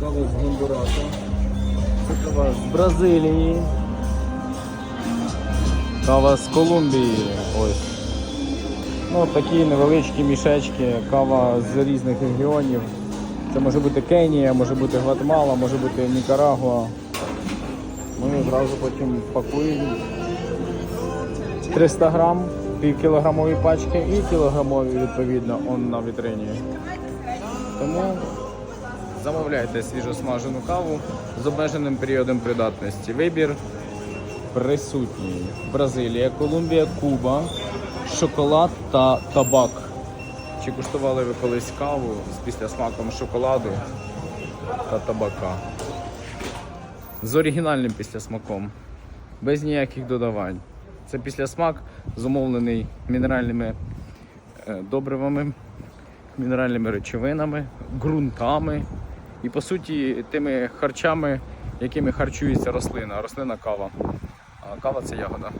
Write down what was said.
Кава з Гондураса. Кава з Бразилії. Кава з Колумбії. Ось. Ну, такі невеличкі мішечки, кава з різних регіонів. Це може бути Кенія, може бути Гватемала, може бути Нікарагуа. Ми одразу потім пакуємо 300 грам, півкілограмові пачки і кілограмові відповідно он на вітрині. Тому замовляйте свіжосмажену каву з обмеженим періодом придатності. Вибір присутній. Бразилія, Колумбія, Куба, шоколад та табак. Чи куштували ви колись каву з післясмаком шоколаду та табака? З оригінальним післясмаком, без ніяких додавань. Це післясмак зумовлений мінеральними е, добривами, мінеральними речовинами, ґрунтами і, по суті, тими харчами, якими харчується рослина. Рослина кава. А кава це ягода.